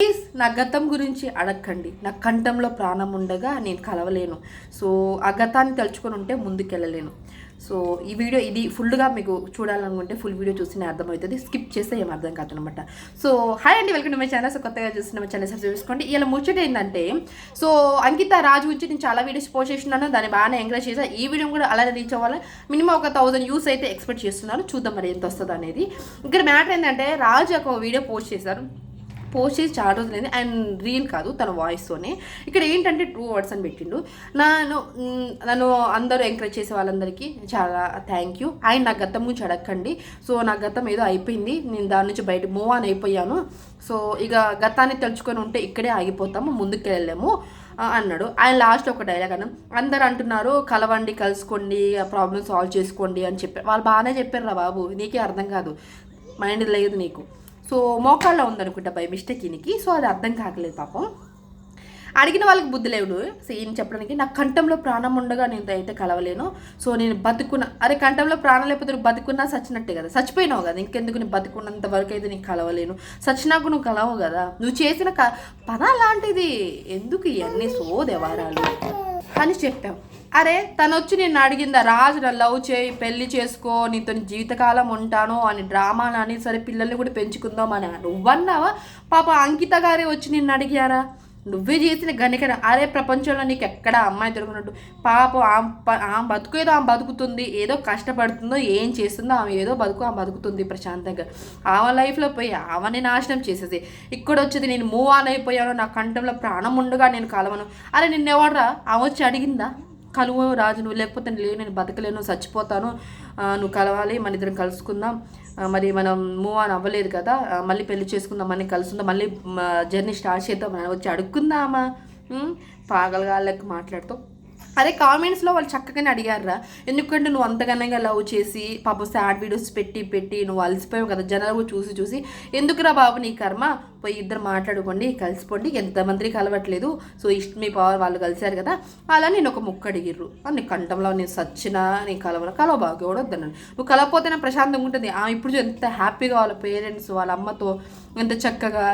Please నా గతం గురించి అడగండి. నా కంఠంలో ప్రాణం ఉండగా నేను కలవలేను. సో ఆ గతాన్ని తలుచుకొని ఉంటే ముందుకెళ్ళలేను. సో ఈ వీడియో ఇది ఫుల్గా మీకు చూడాలనుకుంటే ఫుల్ వీడియో చూస్తేనే అర్థమవుతుంది. స్కిప్ చేస్తే ఏం అర్థం కాదనమాట. సో హాయ్ అండి welcome to my channel. So కొత్తగా చూసిన మా ఛానల్ సబ్స్క్రైబ్ చేసుకోండి. ఇలా ముచ్చట ఏంటంటే సో అంకిత రాజు గురించి నేను చాలా వీడియోస్ పోస్ట్ చేస్తున్నాను. దాన్ని బాగానే ఎంకరేజ్ చేశాను ఈ వీడియో కూడా అలానే రీచ్ అవ్వాలి? మినిమం ఒక థౌసండ్ యూస్ అయితే ఎక్స్పెక్ట్ చేస్తున్నాను. చూద్దాం మరి ఎంత వస్తుంది అనేది ఇక్కడ మ్యాటర్ ఏంటంటే రాజు ఒక వీడియో పోస్ట్ చేశారు. పోస్ట్ చేసి చాలా రోజులైంది. అండ్ రీల్ కాదు తన వాయిస్తోనే. ఇక్కడ ఏంటంటే టూ వర్డ్స్ అని పెట్టిండు. నన్ను నన్ను అందరూ ఎంకరేజ్ చేసే వాళ్ళందరికీ చాలా థ్యాంక్ యూ అండ్ నా గతం గురించి అడగండి సో నా గతం ఏదో అయిపోయింది. నేను దాని నుంచి బయట మూవ్ ఆన్ అయిపోయాను. సో ఇక గతాన్ని తలుచుకొని ఉంటే ఇక్కడే ఆగిపోతాము ముందుకు వెళ్ళలేము అన్నాడు. ఆయన లాస్ట్ ఒక డైలాగ్ అన్న అందరు అంటున్నారు కలవండి కలుసుకోండి ప్రాబ్లమ్ సాల్వ్ చేసుకోండి అని చెప్పారు వాళ్ళు బాగానే చెప్పారు రా బాబు నీకే అర్థం కాదు. మైండ్ లేదు నీకు. సో మోకాల్లో ఉందనుకుంటా బై మిస్టేక్ ఈయనకి. సో అది అర్థం కాకలేదు పాపం. అడిగిన వాళ్ళకి బుద్ధి లేవుడు. సో ఈయన చెప్పడానికి నా కంఠంలో ప్రాణం ఉండగా నేను అయితే కలవలేను. సో నేను బతుకున్న అరే కంఠంలో ప్రాణం లేకపోతే నువ్వు బతుకున్నా చచ్చినట్టే కదా. చచ్చిపోయినావు కదా. ఇంకెందుకు నేను బతుకున్నంత వరకు అయితే నీకు కలవలేను. చచ్చినాకు నువ్వు కలవు కదా. నువ్వు చేసిన క పన లాంటిది. ఎందుకు ఇవన్నీ సోదెవారాలు అని చెప్పాం. అరే తను వచ్చి నేను అడిగిందా రాజు నా లవ్ చేయి పెళ్ళి చేసుకో నీతో జీవితకాలం ఉంటాను అని డ్రామాలు అని సరే పిల్లల్ని కూడా పెంచుకుందాం అని. నువ్వన్నావా? పాప అంకిత గారే వచ్చి నిన్ను అడిగారా? నువ్వే చేసిన గనికన అరే ప్రపంచంలో నీకు ఎక్కడ అమ్మాయి దొరికినట్టు. పాపం ఆమె ఆమె బతుకు ఏదో ఆమె బతుకుతుంది. ఏదో కష్టపడుతుందో ఏం చేస్తుందో ఆమె ఏదో బతుకు ఆమె బతుకుతుంది ప్రశాంతంగా. ఆమె లైఫ్లో పోయి ఆమెని నాశనం చేసేసి ఇక్కడ వచ్చేది నేను మూవ్ ఆన్ అయిపోయాను నా కంఠంలో ప్రాణం ఉండగా నేను కలవను. అరే నిన్నెవడరా? ఆమె వచ్చి అడిగిందా? కలువు రాజు నువ్వు లేకపోతే నేను లేవు నేను బతకలేను చచ్చిపోతాను నువ్వు కలవాలి మన ఇద్దరం కలుసుకుందాం. మరి మనం మూవ్ ఆన్ అవ్వలేదు కదా మళ్ళీ పెళ్ళి చేసుకుందాం మళ్ళీ కలుసుకుందాం మళ్ళీ జర్నీ స్టార్ట్ చేద్దాం అని వచ్చి అడుక్కుందామా? పాగలగాళ్ళకి మాట్లాడుతూ. అదే కామెంట్స్లో వాళ్ళు చక్కగానే అడిగారా ఎందుకంటే నువ్వు అంతగానే లవ్ చేసి పాప సాడ్ వీడియోస్ పెట్టి పెట్టి నువ్వు అలసిపోయావు కదా జనాలు కూడా చూసి చూసి. ఎందుకురా బాబు నీ కర్మ? పోయి ఇద్దరు మాట్లాడుకోండి కలిసిపోండి. ఎంతమంది కలవట్లేదు సో ఇష్ట మీ పవర్ వాళ్ళు కలిశారు కదా. అలా నేను ఒక ముక్క అడిగిర్రు. నీ కంఠంలో నేను సచ్చినా నీ కలవను? కలవ బాగా కూడా వద్దన్నాను నువ్వు కలవపోతే ప్రశాంతంగా ఉంటుంది. ఆ ఇప్పుడు ఎంత హ్యాపీగా వాళ్ళ పేరెంట్స్ వాళ్ళ అమ్మతో ఎంత చక్కగా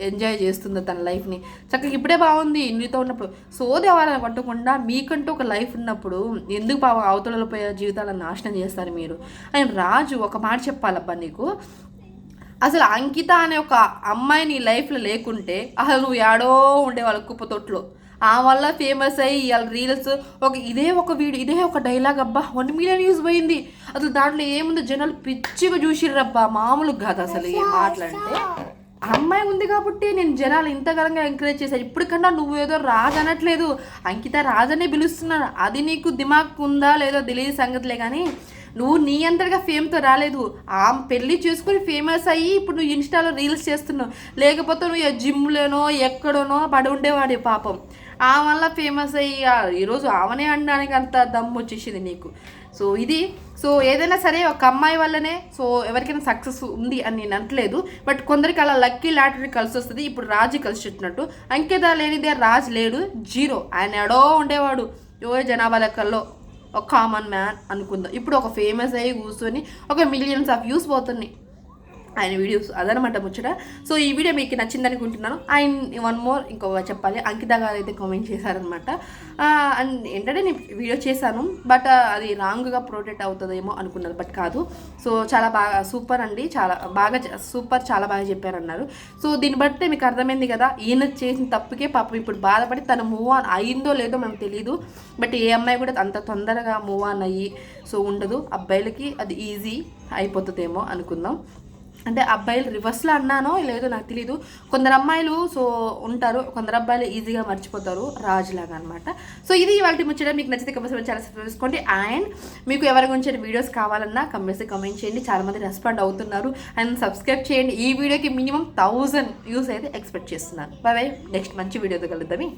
ఎంజాయ్ చేస్తుందో తన లైఫ్ని చక్కగా ఇప్పుడే బాగుంది నీతో ఉన్నప్పుడు. సోది పట్టకుండా మీకంటూ ఒక లైఫ్ ఉన్నప్పుడు ఎందుకు పాపం అవతలలో పోయే జీవితాలను నాశనం చేస్తారు మీరు? ఆయన రాజు ఒక మాట చెప్పాలబ్బా నీకు. అసలు అంకిత అనే ఒక అమ్మాయి నీ లైఫ్లో లేకుంటే అసలు నువ్వు ఏడో ఉండేవాళ్ళు కుప్ప తొట్లో. ఆ వల్ల ఫేమస్ అయ్యి ఇవాళ రీల్స్ ఒక ఇదే ఒక వీడియో ఇదే ఒక డైలాగ్ అబ్బా వన్ మిలియన్ వ్యూస్ పోయింది. అసలు దాంట్లో ఏముందో? జనాలు పిచ్చిగా చూసిర్రబ్బా మామూలుగా కాదు అసలు ఏం మాట్లాడితే అమ్మాయి ఉంది కాబట్టి నేను జనాలు ఇంతకరంగా ఎంకరేజ్ చేశాను ఇప్పటికన్నా నువ్వు ఏదో రాజు అనట్లేదు. అంకిత రాజనే పిలుస్తున్నాను అది నీకు దిమాగ్ ఉందా లేదో తెలియని సంగతిలే కానీ నువ్వు నీ అంతటిగా ఫేమ్తో రాలేదు. ఆ పెళ్ళి చేసుకుని ఫేమస్ అయ్యి ఇప్పుడు నువ్వు ఇన్స్టాలో రీల్స్ చేస్తున్నావు. లేకపోతే నువ్వు జిమ్లోనో ఎక్కడోనో పడి ఉండేవాడి పాపం. ఆ వల్ల ఫేమస్ అయ్యి ఈరోజు ఆమెనే అనడానికి అంత దమ్ము వచ్చేసింది నీకు. సో ఇది సో ఏదైనా సరే ఒక అమ్మాయి వల్లనే సో ఎవరికైనా సక్సెస్ ఉంది అని నేను అనట్లేదు. బట్ కొందరికి అలా లక్కీ లాటరీ కలిసి వస్తుంది. ఇప్పుడు రాజు కలిసి వచ్చినట్టు. అంకిత లేనిదే రాజు లేడు. జీరో ఆయన ఎడో ఉండేవాడు. యో జనాభా లెక్కల్లో. ఒక కామన్ మ్యాన్ అనుకుందాం. ఇప్పుడు ఒక ఫేమస్ అయ్యి కూర్చొని ఒక మిలియన్స్ ఆఫ్ వ్యూస్ పోతున్నాయి. ఆయన వీడియోస్ అదనమాట ముచ్చట. సో ఈ వీడియో మీకు నచ్చింది అనుకుంటున్నాను. అండ్ వన్ మోర్ ఇంకో చెప్పాలి. అంకిత గారు అయితే కామెంట్ చేశారనమాట. అండ్ ఏంటంటే నేను వీడియో చేశాను బట్ అది రాంగ్గా ప్రొటెక్ట్ అవుతుందేమో అనుకున్నారు బట్ కాదు. సో చాలా బాగా సూపర్ అండి. చాలా బాగా సూపర్ చాలా బాగా చెప్పారన్నారు. సో దీన్ని బట్టి మీకు అర్థమైంది కదా ఈయన చేసిన తప్పుకే పాపం ఇప్పుడు బాధపడి తను మూవ్ ఆన్ అయిందో లేదో మనకు తెలియదు బట్ ఏ అమ్మాయి కూడా అంత తొందరగా మూవ్ ఆన్ అయ్యి సో ఉండదు. అబ్బాయిలకి అది ఈజీ అయిపోతుందేమో అనుకుందాం. అంటే అబ్బాయిలు రివర్స్లో అన్నానో లేదో నాకు తెలియదు కొందరు అమ్మాయిలు సో ఉంటారు. కొందరు అబ్బాయిలు ఈజీగా మర్చిపోతారు. రాజులాగా అనమాట సో ఇది వాటి ముచ్చట. మీకు నచ్చితే కంపల్సరీ చాలా సబ్స్క్రైబ్ చేసుకోండి. అండ్ మీకు ఎవరి గురించి వీడియోస్ కావాలన్నా కంపల్సరీ కమెంట్ చేయండి. చాలామంది రెస్పాండ్ అవుతున్నారు. అండ్ సబ్స్క్రైబ్ చేయండి. ఈ వీడియోకి మినిమం థౌజండ్ వ్యూస్ అయితే ఎక్స్పెక్ట్ చేస్తున్నాను బై బాయ్ నెక్స్ట్ మంచి వీడియోతో కలుద్దామి